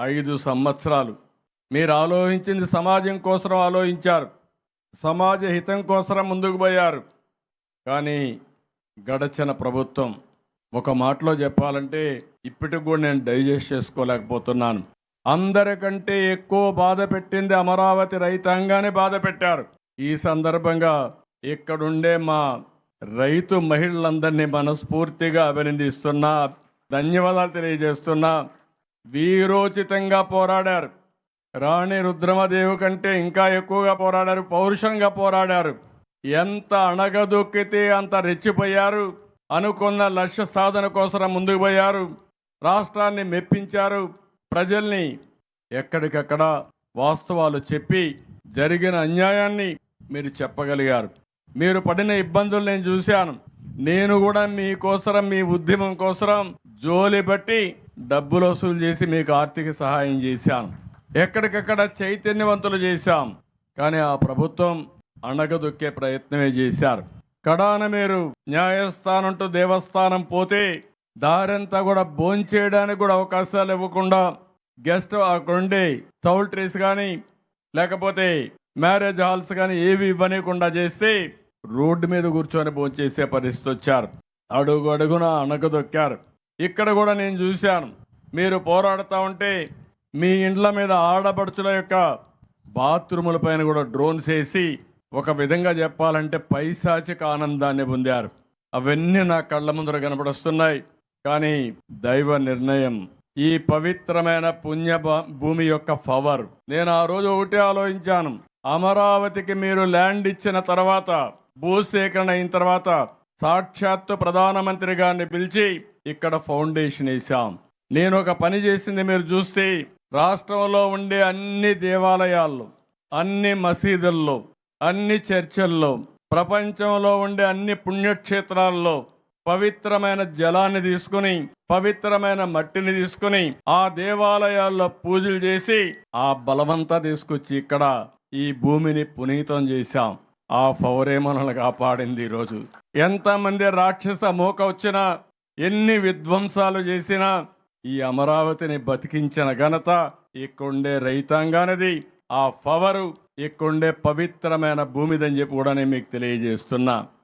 ఐదు సంవత్సరాలు. మీరు ఆలోచించింది సమాజం కోసం ఆలోచించారు. సమాజ హితం కోసం ముందుకు పోయారు. కానీ గడచిన ప్రభుత్వం ఒక మాటలో చెప్పాలంటే ఇప్పటికి కూడా నేను డైజెస్ట్ చేసుకోలేకపోతున్నాను. అందరికంటే ఎక్కువ బాధ పెట్టింది అమరావతి రైతాంగానే బాధ పెట్టారు. ఈ సందర్భంగా ఇక్కడుండే మా రైతు మహిళలందరినీ మనస్ఫూర్తిగా అభినందిస్తున్నా ధన్యవాదాలు తెలియజేస్తున్నా. వీరోచితంగా పోరాడారు. రాణి రుద్రమదేవి కంటే ఇంకా ఎక్కువగా పోరాడారు. పౌరుషంగా పోరాడారు. ఎంత అణగదొక్కితే అంత రెచ్చిపోయారు. అనుకున్న లక్ష్య సాధన కోసం ముందుకు పోయారు. రాష్ట్రాన్ని మెప్పించారు. ప్రజల్ని ఎక్కడికక్కడ వాస్తవాలు చెప్పి జరిగిన అన్యాయాన్ని మీరు చెప్పగలిగారు. మీరు పడిన ఇబ్బందులు నేను చూశాను. నేను కూడా మీకోసరం మీ ఉద్యమం కోసరం జోలి బట్టి డబ్బులు వసూలు చేసి మీకు ఆర్థిక సహాయం చేశాను. ఎక్కడికక్కడ చైతన్యవంతులు చేశాం. కానీ ఆ ప్రభుత్వం అణగదొక్కే ప్రయత్నమే చేశారు. కడాన మీరు న్యాయస్థానం టు దేవస్థానం పోతే దారంతా కూడా భోంచేయడానికి కూడా అవకాశాలు ఇవ్వకుండా గెస్ట్ అక్కడుండే చౌల్ట్రీస్ కానీ లేకపోతే మ్యారేజ్ హాల్స్ కానీ ఏవి ఇవ్వనీయకుండా చేస్తే రోడ్డు మీద కూర్చొని భోంచేసే పరిస్థితి వచ్చారు. అడుగు అడుగున అణగదొక్కారు. ఇక్కడ కూడా నేను చూశాను. మీరు పోరాడుతూ ఉంటే మీ ఇండ్ల మీద ఆడపడుచుల యొక్క బాత్రూముల పైన కూడా డ్రోన్స్ వేసి ఒక విధంగా చెప్పాలంటే పైశాచిక ఆనందాన్ని పొందారు. అవన్నీ నా కళ్ళ ముందర కనపడొస్తున్నాయి. కానీ దైవ నిర్ణయం ఈ పవిత్రమైన పుణ్య భూమి యొక్క పవర్. నేను ఆ రోజు ఒకటే ఆలోచించాను. అమరావతికి మీరు ల్యాండ్ ఇచ్చిన తర్వాత భూసేకరణ అయిన తర్వాత సాక్షాత్తు ప్రధానమంత్రి గారిని పిలిచి ఇక్కడ ఫౌండేషన్ వేసాం నేను ఒక పని చేసింది మీరు చూస్తే రాష్ట్రంలో ఉండే అన్ని దేవాలయాల్లో అన్ని మసీదుల్లో అన్ని చర్చల్లో ప్రపంచంలో ఉండే అన్ని పుణ్యక్షేత్రాల్లో పవిత్రమైన జలాన్ని తీసుకుని పవిత్రమైన మట్టిని తీసుకుని ఆ దేవాలయాల్లో పూజలు చేసి ఆ బలమంతా తీసుకొచ్చి ఇక్కడ ఈ భూమిని పునీతం చేశాం. ఆ ఫౌరే మనల్ని కాపాడింది ఈరోజు. ఎంతమంది రాక్షస మూక వచ్చినా ఎన్ని విధ్వంసాలు చేసినా ఈ అమరావతిని బతికించిన ఘనత ఇక్కడుండే రైతాంగానిది. ఆ పవరు ఇక్కడుండే పవిత్రమైన భూమిదని చెప్పి కూడా నేను మీకు తెలియజేస్తున్నా.